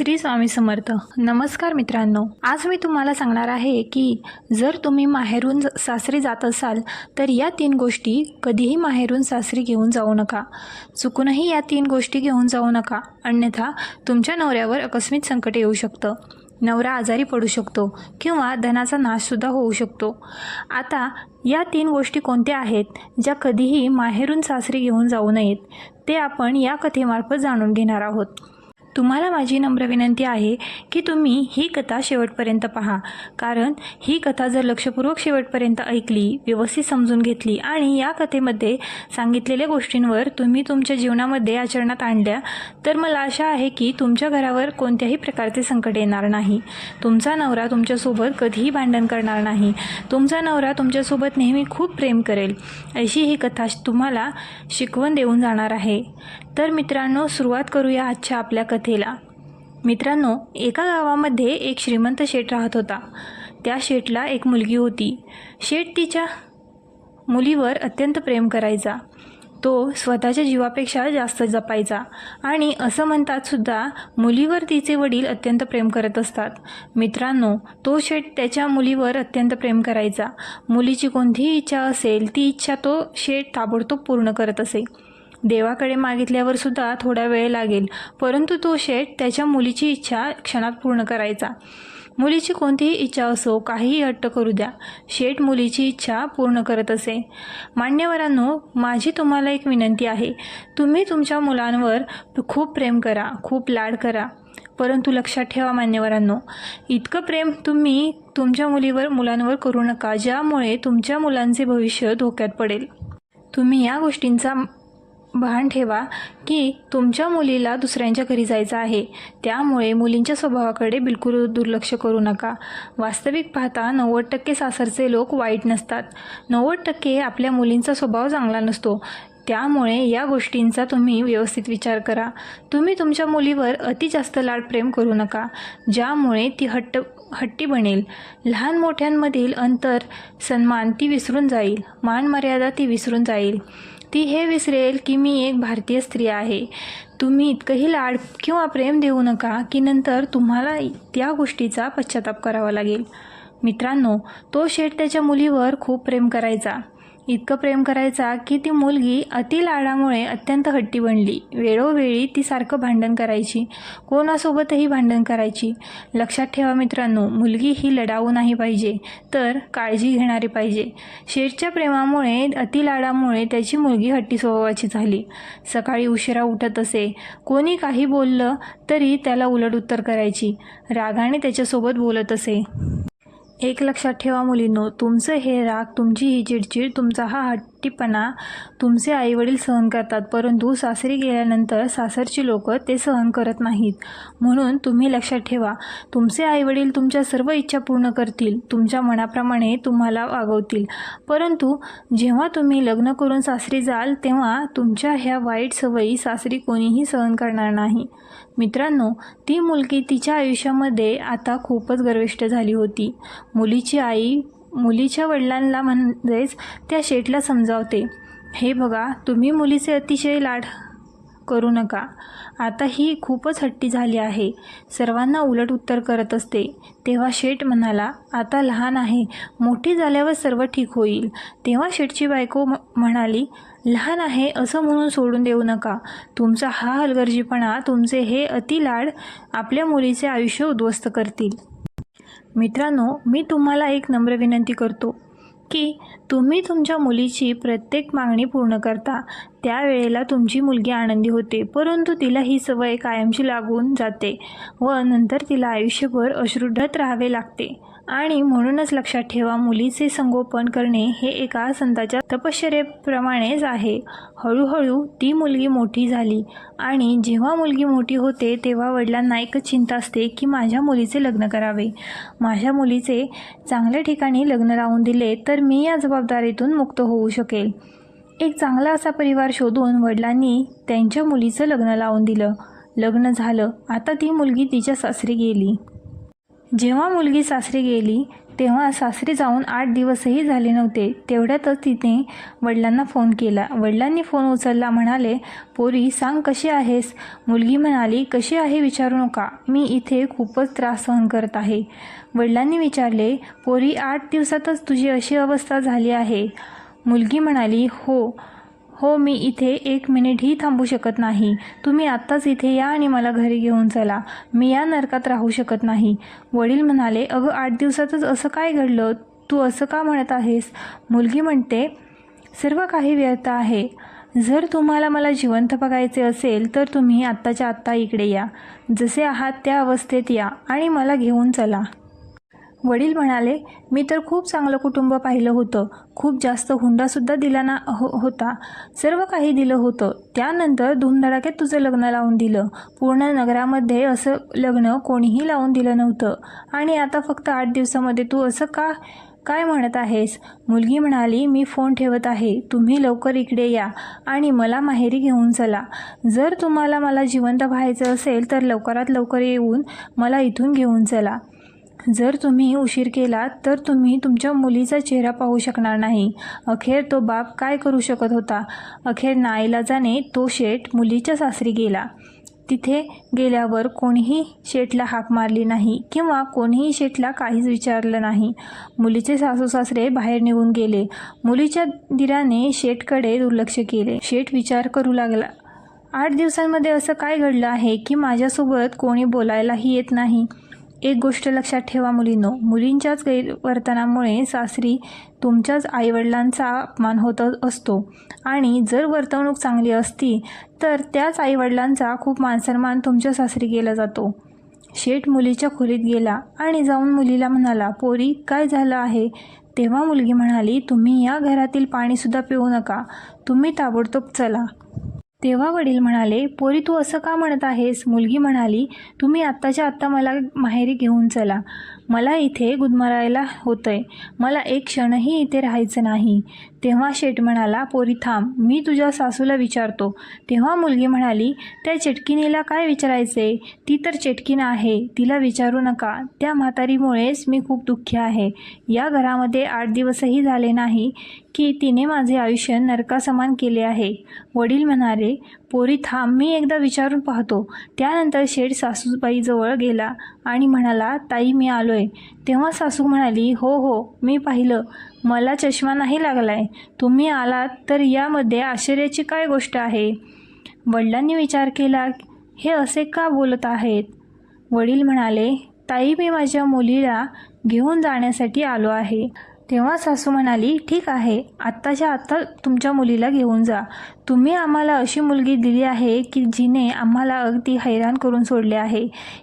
श्री स्वामी समर्थ. नमस्कार मित्रांनो. आज मी तुम्हाला सांगणार आहे की जर तुम्ही माहेरून सासरी जात असाल तर या तीन गोष्टी कधीही माहेरून सासरी घेऊन जाऊ नका. चुकूनही या तीन गोष्टी घेऊन जाऊ नका. अन्यथा तुमच्या नवऱ्यावर आकस्मिक संकट येऊ शकतं. नवरा आजारी पडू शकतो किंवा धनाचा नाशसुद्धा होऊ शकतो. आता या तीन गोष्टी कोणत्या आहेत ज्या कधीही माहेरून सासरी घेऊन जाऊ नयेत ते आपण या कथेमार्फत जाणून घेणार आहोत. तुम्हाला माझी नम्र विनंती आहे की तुम्ही ही कथा शेवटपर्यंत पहा. कारण ही कथा जर लक्षपूर्वक शेवटपर्यंत ऐकली व्यवस्थित समजून घेतली आणि या कथेमध्ये सांगितलेल्या गोष्टींवर तुम्ही तुमच्या जीवनामध्ये आचरणात आणल्या तर मला आशा आहे की तुमच्या घरावर कोणत्याही प्रकारचे संकट येणार नाही. तुमचा नवरा तुमच्यासोबत कधीही भांडण करणार नाही. तुमचा नवरा तुमच्यासोबत नेहमी खूप प्रेम करेल. अशी ही कथा तुम्हाला शिकवण देऊन जाणार आहे. तर मित्रांनो सुरुवात करूया आजच्या आपल्या कथेला. मित्रांनो एका गावामध्ये एक श्रीमंत शेठ राहत होता. त्या शेठला एक मुलगी होती. शेठ तिच्या मुलीवर अत्यंत प्रेम करायचा. तो स्वतःच्या जीवापेक्षा जास्त जपायचा आणि असं म्हणतात सुद्धा मुलीवर तिचे वडील अत्यंत प्रेम करत असतात. मित्रांनो तो शेठ त्याच्या मुलीवर अत्यंत प्रेम करायचा. मुलीची कोणतीही इच्छा असेल ती इच्छा तो शेठ ताबडतोब पूर्ण करत असे. देवाकडे मागितल्यावर सुद्धा थोडा वेळ लागेल. परंतु तो शेठ त्याच्या मुलीची इच्छा क्षणात पूर्ण करायचा. मुलीची कोणतीही इच्छा असो काहीही हट्ट करू द्या. शेठ मुलीची इच्छा पूर्ण करत असे. मान्यवरांनो माझी तुम्हाला एक विनंती आहे. तुम्ही तुमच्या मुलांवर खूप प्रेम करा खूप लाड करा. परंतु लक्षात ठेवा मान्यवरांनो इतकं प्रेम तुम्ही तुमच्या मुलीवर मुलांवर करू नका ज्यामुळे तुमच्या मुलांचे भविष्य धोक्यात पडेल. तुम्ही या गोष्टींचा भान ठेवा की तुमच्या मुलीला दुसऱ्यांच्या घरी जायचं आहे. त्यामुळे मुलींच्या स्वभावाकडे बिलकुल दुर्लक्ष करू नका. वास्तविक पाहता नव्वद टक्के सासरचे लोक वाईट नसतात. नव्वद टक्के आपल्या मुलींचा स्वभाव चांगला नसतो. त्यामुळे या गोष्टींचा तुम्ही व्यवस्थित विचार करा. तुम्ही तुमच्या मुलीवर अति जास्त लाड प्रेम करू नका ज्यामुळे ती हट्ट हट्टी बनेल. लहान मोठ्यांमधील अंतर सन्मान ती विसरून जाईल. मानमर्यादा ती विसरून जाईल. ती हे विसरेल की मी एक भारतीय स्त्री आहे. तुम्ही इतकंही लाड किंवा प्रेम देऊ नका की नंतर तुम्हाला त्या गोष्टीचा पश्चाताप करावा लागेल. मित्रांनो तो शेठ त्याच्या मुलीवर खूप प्रेम करायचा. इतकं प्रेम करायचा की ती मुलगी अति लाडामुळे अत्यंत हट्टी बनली. वेळोवेळी ती सारखं भांडण करायची. कोणासोबतही भांडण करायची. लक्षात ठेवा मित्रांनो मुलगी ही लढाऊ नाही पाहिजे तर काळजी घेणारी पाहिजे. शेठच्या प्रेमामुळे अति लाडामुळे त्याची मुलगी हट्टी स्वभावाची झाली. सकाळी उशिरा उठत असे. कोणी काही बोललं तरी त्याला उलट उत्तर करायची. रागाने त्याच्यासोबत बोलत असे. एक लक्षात ठेवा मुलींनो तुमचं हे राग तुमची ही चिडचिड तुमचा हा हट्टीपणा तुमचे आईवडील सहन करतात परंतु सासरी गेल्यानंतर सासरची लोक ते सहन करत नाहीत. म्हणून तुम्ही लक्षात ठेवा तुमचे आईवडील तुमच्या सर्व इच्छा पूर्ण करतील तुमच्या मनाप्रमाणे तुम्हाला वागवतील. परंतु जेव्हा तुम्ही लग्न करून सासरी जाल तेव्हा तुमच्या ह्या वाईट सवयी सासरी कोणीही सहन करणार नाही. मित्रांनो ती मुलगी तिच्या आयुष्यामध्ये आता खूपच गर्विष्ट झाली होती. मुलीची आई मुलीच्या वडिलांना म्हणजेच त्या शेठला समजावते हे बघा तुम्ही मुलीचे अतिशय लाड करू नका. आता ही खूपच हट्टी झाली आहे. सर्वांना उलट उत्तर करत असते. तेव्हा शेठ म्हणाला आता लहान आहे. मोठी झाल्यावर सर्व ठीक होईल. तेव्हा शेठची बायको म- म्हणाली लहान आहे असं म्हणून सोडून देऊ नका. तुमचा हा हलगर्जीपणा तुमचे हे अति लाड आपल्या मुलीचे आयुष्य उद्ध्वस्त करतील. मित्रांनो मी तुम्हाला एक नम्र विनंती करतो की तुम्ही तुमच्या मुलीची प्रत्येक मागणी पूर्ण करता. त्यावेळेला तुमची मुलगी आनंदी होते परंतु तिला ही सवय कायमची लागून जाते व नंतर तिला आयुष्यभर अश्रुढत राहावे लागते. आणि म्हणूनच लक्षात ठेवा मुलीचे संगोपन करणे हे एका संताच्या तपश्चर्येप्रमाणेच आहे. हळूहळू ती मुलगी मोठी झाली आणि जेव्हा मुलगी मोठी होते तेव्हा वडिलांना एकच चिंता असते की माझ्या मुलीचे लग्न करावे. माझ्या मुलीचे चांगल्या ठिकाणी लग्न लावून दिले तर मी या जबाबदारीतून मुक्त होऊ शकेल. एक चांगला असा परिवार शोधून वडिलांनी त्यांच्या मुलीचं लग्न लावून दिलं. लग्न झालं. आता ती मुलगी तिच्या सासरी गेली. जेव्हा मुलगी सासरी गेली तेव्हा सासरी जाऊन आठ दिवसही झाले नव्हते. तेवढ्यातच तिने वडिलांना फोन केला. वडिलांनी फोन उचलला म्हणाले पोरी सांग कशी आहेस? मुलगी म्हणाली कशी आहे विचारू नका. मी इथे खूपच त्रास सहन करत आहे. वडिलांनी विचारले पोरी आठ दिवसातच तुझी अशी अवस्था झाली आहे? मुलगी म्हणाली हो. हो मी इथे एक मिनिटही थांबू शकत नाही. तुम्ही आत्ताच इथे या आणि मला घरी घेऊन चला. मी या नरकात राहू शकत नाही. वडील म्हणाले अगं आठ दिवसातच असं काय घडलं? तू असं का म्हणत आहेस? मुलगी म्हणते सर्व काही व्यर्थ आहे. जर तुम्हाला मला जिवंत बघायचे असेल तर तुम्ही आत्ताच्या आत्ता इकडे या. जसे आहात त्या अवस्थेत या आणि मला घेऊन चला. वडील म्हणाले मी तर खूप चांगलं कुटुंब पाहिलं होतं. खूप जास्त हुंडासुद्धा दिला ना हो होता. सर्व काही दिलं होतं. त्यानंतर धूमधडाक्यात तुझं लग्न लावून दिलं. पूर्ण नगरामध्ये असं लग्न कोणीही लावून दिलं नव्हतं. आणि आता फक्त आठ दिवसामध्ये तू असं का काय म्हणत आहेस? मुलगी म्हणाली मी फोन ठेवत आहे. तुम्ही लवकर इकडे या आणि मला माहेरी घेऊन चला. जर तुम्हाला मला जिवंत व्हायचं असेल तर लवकरात लवकर येऊन मला इथून घेऊन चला. जर तुम्ही उशीर केला तर तुम्ही तुमच्या मुलीचा चेहरा पाहू शकणार नाही. अखेर तो बाप काय करू शकत होता? अखेर नाईलाजाने तो शेठ मुलीच्या सासरी गेला. तिथे गेल्यावर कोणीही शेठला हाक मारली नाही किंवा कोणीही शेठला काहीच विचारलं नाही. मुलीचे सासू सासरे बाहेर निघून गेले. मुलीच्या दिराने शेठकडे दुर्लक्ष केले. शेठ विचार करू लागला आठ दिवसांमध्ये असं काय घडलं आहे की माझ्यासोबत कोणी बोलायलाही येत नाही? एक गोष्ट लक्षात ठेवा मुलींनो. मुलींच्याच गैरवर्तनामुळे सासरी तुमच्याच आईवडिलांचा अपमान होत असतो. आणि जर वर्तवणूक चांगली असती तर त्याच आईवडिलांचा खूप मानसन्मान तुमच्या सासरी केला जातो. शेठ मुलीच्या खोलीत गेला आणि जाऊन मुलीला म्हणाला पोरी काय झालं आहे? तेव्हा मुलगी म्हणाली तुम्ही या घरातील पाणीसुद्धा पिऊ नका. तुम्ही ताबडतोब चला. तेव्हा वडील म्हणाले पोरी तू असं का म्हणत आहेस? मुलगी म्हणाली तुम्ही आत्ताच्या आत्ता मला माहेरी घेऊन चला. मला इथे गुदमरायला होतंय. मला एक क्षणही इथे राहायचं नाही. तेव्हा शेठ म्हणाला पोरी थांब. मी तुझ्या सासूला विचारतो. तेव्हा मुलगी म्हणाली त्या चेटकिनीला काय विचारायचे ती तर चेटकीन आहे. तिला विचारू नका. त्या म्हातारीमुळेच मी खूप दुःखी आहे. या घरामध्ये आठ दिवसही झाले नाही की तिने माझे आयुष्य नरकासमान केले आहे. वडील म्हणाले पोरी थांब मी एकदा विचारून पाहतो. त्यानंतर शेठ सासूबाईजवळ गेला आणि म्हणाला ताई मी आलो आहे तेव्हा सासू म्हणाली हो हो मी पाहिलं. मला चष्मा नाही लागला आहे तुम्ही आलात तर यामध्ये आश्चर्याची काय गोष्ट आहे? वडिलांनी विचार केला हे असे का बोलत आहेत? वडील म्हणाले ताई मी माझ्या मुलीला घेऊन जाण्यासाठी आलो आहे. तेव्हा सासू म्हणाली ठीक आहे. आत्ताच्या आत्ता तुमच्या मुलीला घेऊन जा. तुम्ही आम्हाला अशी मुलगी दिली आहे की जिने आम्हाला अगदी हैराण करून सोडले आहे.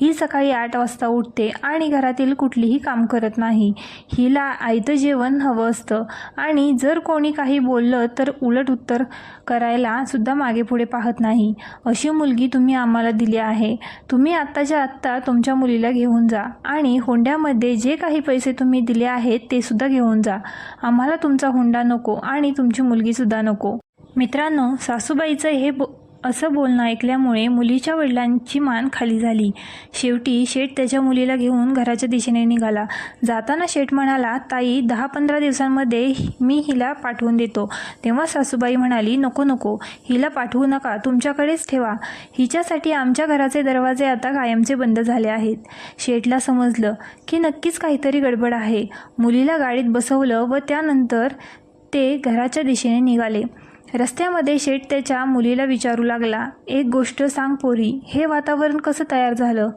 ही सकाळी आठ वाजता उठते आणि घरातील कुठलीही काम करत नाही. हिला आयतं जेवण हवं असतं. आणि जर कोणी काही बोललं तर उलट उत्तर करायला सुद्धा मागे पुढे पाहत नाही. अशी मुलगी तुम्ही आम्हाला दिली आहे. तुम्ही आत्ताच्या आत्ता तुमच्या मुलीला घेऊन जा आणि होंड्यामध्ये जे काही पैसे तुम्ही दिले आहेत ते सुद्धा घेऊन जा. आम्हाला तुमचा हुंडा नको आणि तुमची मुलगीसुद्धा नको. मित्रांनो सासूबाईचं हे बो असं बोलणं ऐकल्यामुळे मुलीच्या वडिलांची मान खाली झाली. शेवटी शेठ त्याच्या मुलीला घेऊन घराच्या दिशेने निघाला. जाताना शेठ म्हणाला ताई दहा पंधरा दिवसांमध्ये मी हिला पाठवून देतो. तेव्हा सासूबाई म्हणाली नको नको. हिला पाठवू नका. तुमच्याकडेच ठेवा. हिच्यासाठी आमच्या घराचे दरवाजे आता कायमचे बंद झाले आहेत. शेठला समजलं की नक्कीच काहीतरी गडबड आहे. मुलीला गाडीत बसवलं व त्यानंतर ते घराच्या दिशेने निघाले. रस्त्यामध्ये शेठ त्याच्या मुलीला विचारू लागला एक गोष्ट सांग पोरी हे वातावरण कसं तयार झालं?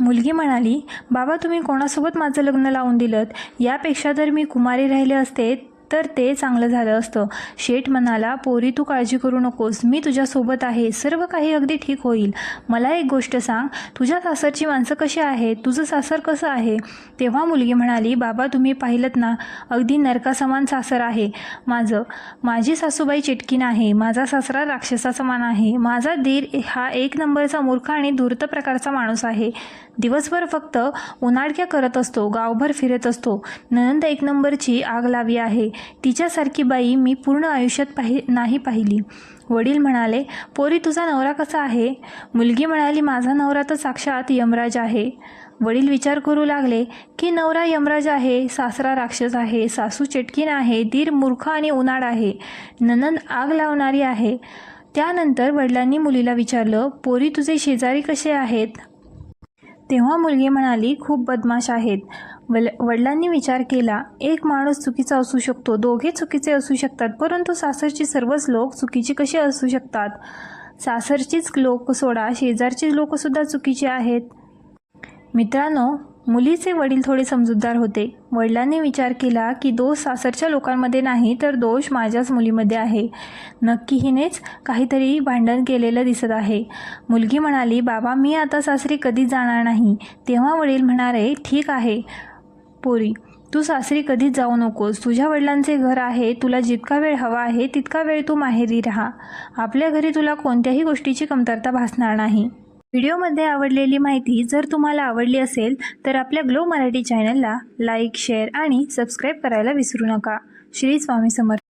मुलगी म्हणाली बाबा तुम्ही कोणासोबत माझं लग्न लावून दिलं यापेक्षा जर मी कुमारी राहिले असते तर ते चांगलं झालं असतं. शेठ म्हणाला पोरी तू काळजी करू नकोस. मी तुझ्यासोबत आहे. सर्व काही अगदी ठीक होईल. मला एक गोष्ट सांग. तुझ्या सासरची माणसं कशी आहेत? तुझं सासर कसं आहे? तेव्हा मुलगी म्हणाली बाबा तुम्ही पाहिलं ना? अगदी नरकासमान सासर आहे. माझं माझी सासूबाई चिटकीन आहे. माझा सासरा राक्षसासमान आहे. माझा दीर हा एक नंबरचा मूर्ख आणि धूर्त प्रकारचा माणूस आहे. दिवसभर फक्त उन्हाळक्या करत असतो गावभर फिरत असतो. ननंद एक नंबरची आग लावी आहे. तिच्यासारखी बाई मी पूर्ण आयुष्यात पाहि नाही पाहिली. वडील म्हणाले पोरी तुझा नवरा कसा आहे? मुलगी म्हणाली माझा नवरा तर साक्षात यमराज आहे. वडील विचार करू लागले की नवरा यमराज आहे सासरा राक्षस आहे सासू चेटकीन आहे दीर मूर्ख आणि उन्हाळ आहे. ननंद आग लावणारी आहे. त्यानंतर वडिलांनी मुलीला विचारलं पोरी तुझे शेजारी कसे आहेत? तेव्हा मुलगी म्हणाली खूप बदमाश आहेत. वल वडिलांनी विचार केला एक माणूस चुकीचा असू शकतो. दोघे चुकीचे असू शकतात परंतु सासरची सर्वच लोक चुकीचे कसे असू शकतात? सासरचीच लोक सोडा शेजारची लोकसुद्धा चुकीची आहेत. मित्रांनो मुलीचे वडील थोडे समजूतदार होते. वडिलांनी विचार केला की दोष सासरच्या लोकांमध्ये नाही तर दोष माझ्याच मुलीमध्ये आहे. नक्की हिनेच काहीतरी भांडण केलेलं दिसत आहे. मुलगी म्हणाली बाबा मी आता सासरी कधीच जाणार नाही? तेव्हा वडील म्हणाले ठीक आहे पोरी. तू सासरी कधीच जाऊ नकोस. तुझ्या वडिलांचे घर आहे तुला जितका वेळ हवा आहे तितका वेळ तू माहेरी राहा. आपल्या घरी तुला कोणत्याही गोष्टीची कमतरता भासणार नाही. व्हिडिओमध्ये आवडलेली माहिती जर तुम्हाला आवडली असेल तर आपल्या ग्लो मराठी चॅनलला लाईक शेअर आणि सबस्क्राईब करायला विसरू नका. श्री स्वामी समर्थ.